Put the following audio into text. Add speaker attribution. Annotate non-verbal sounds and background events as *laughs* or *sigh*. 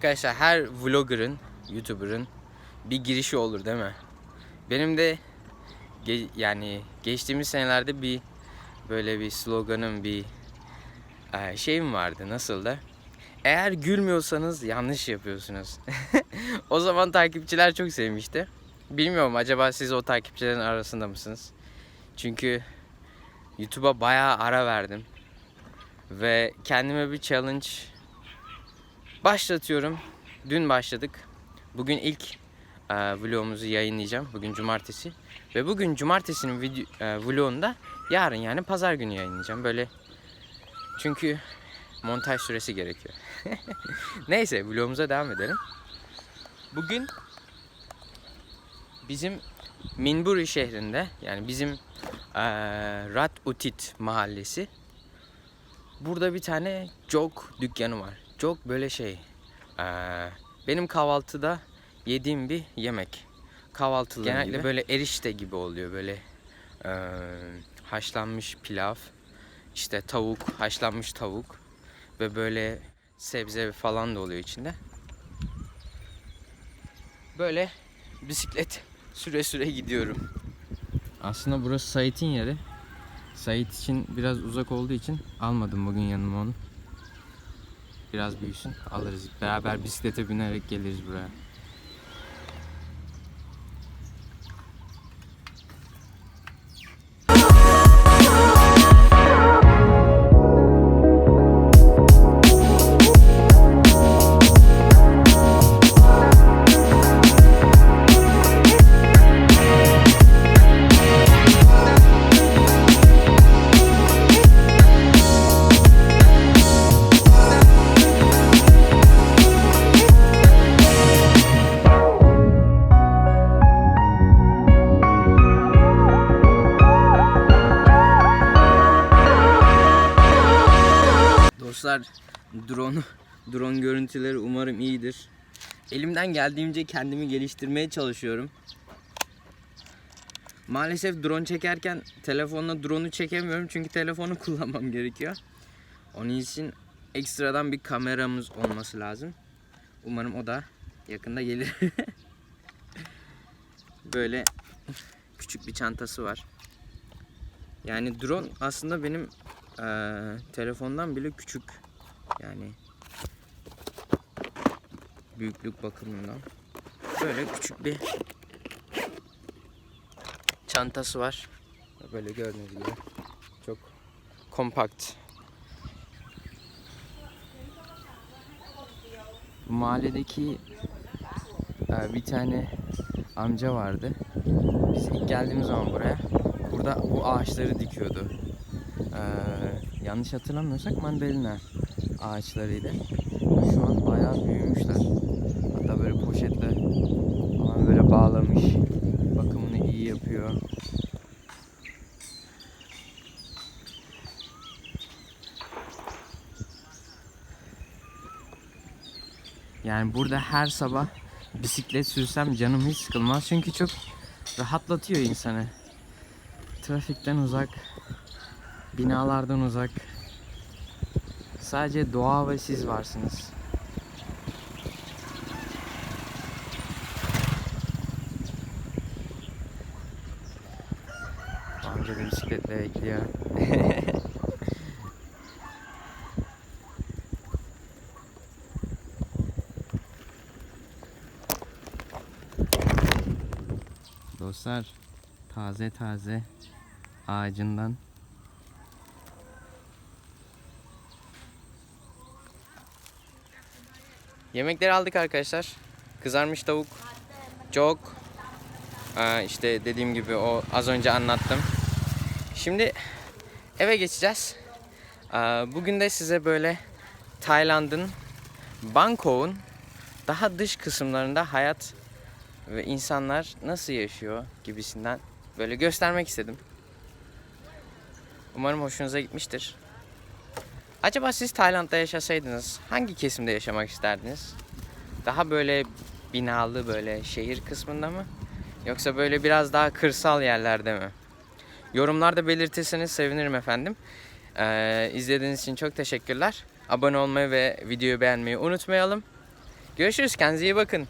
Speaker 1: Arkadaşlar her vlogger'ın, YouTuber'ın bir girişi olur değil mi? Benim de ge- yani geçtiğimiz senelerde bir böyle bir sloganım, bir e, şeyim vardı. Nasıl da? Eğer gülmüyorsanız yanlış yapıyorsunuz. *laughs* o zaman takipçiler çok sevmişti. Bilmiyorum acaba siz o takipçilerin arasında mısınız? Çünkü YouTube'a bayağı ara verdim. Ve kendime bir challenge başlatıyorum. Dün başladık. Bugün ilk e, vlogumuzu yayınlayacağım. Bugün cumartesi. Ve bugün cumartesinin video, e, vlogunu da yarın yani pazar günü yayınlayacağım. Böyle çünkü montaj süresi gerekiyor. *laughs* Neyse vlogumuza devam edelim. Bugün bizim Minburi şehrinde yani bizim eee Rat Utit mahallesi. Burada bir tane jog dükkanı var. Jog böyle şey. benim kahvaltıda yediğim bir yemek. Kahvaltılı genellikle böyle erişte gibi oluyor böyle haşlanmış pilav, işte tavuk, haşlanmış tavuk ve böyle sebze falan da oluyor içinde. Böyle bisiklet süre süre gidiyorum. Aslında burası Sait'in yeri. Sait için biraz uzak olduğu için almadım bugün yanıma onu. Biraz büyüsün alırız. Beraber bisiklete binerek geliriz buraya. Dostlar drone *laughs* drone görüntüleri umarım iyidir. Elimden geldiğince kendimi geliştirmeye çalışıyorum. Maalesef drone çekerken telefonla drone'u çekemiyorum çünkü telefonu *laughs* kullanmam gerekiyor. Onun için ekstradan bir kameramız olması lazım. Umarım o da yakında gelir. *laughs* Böyle küçük bir çantası var. Yani drone aslında benim eee, telefondan bile küçük. Yani büyüklük bakımından. Böyle küçük bir çantası var. Böyle gördüğünüz gibi. Çok kompakt. Mahalledeki e, bir tane amca vardı. Biz ilk geldiğimiz zaman buraya burada bu ağaçları dikiyordu. Ee, yanlış hatırlamıyorsak mandalina ağaçlarıydı. Şu an bayağı büyümüşler. Hatta böyle poşetle falan böyle bağlamış. Bakımını iyi yapıyor. Yani burada her sabah bisiklet sürsem canım hiç sıkılmaz. Çünkü çok rahatlatıyor insanı. Trafikten uzak, binalardan uzak. Sadece doğa ve siz varsınız. Amca bisikletle gidiyor. *laughs* Dostlar taze taze ağacından Yemekleri aldık arkadaşlar. Kızarmış tavuk, çok, Aa, işte dediğim gibi o az önce anlattım. Şimdi eve geçeceğiz. Aa, Bugün de size böyle Tayland'ın Bangkok'un daha dış kısımlarında hayat ve insanlar nasıl yaşıyor gibisinden böyle göstermek istedim. Umarım hoşunuza gitmiştir. Acaba siz Tayland'da yaşasaydınız hangi kesimde yaşamak isterdiniz? Daha böyle binalı böyle şehir kısmında mı? Yoksa böyle biraz daha kırsal yerlerde mi? Yorumlarda belirtirseniz sevinirim efendim. Ee, izlediğiniz için çok teşekkürler. Abone olmayı ve videoyu beğenmeyi unutmayalım. Görüşürüz. Kendinize iyi bakın.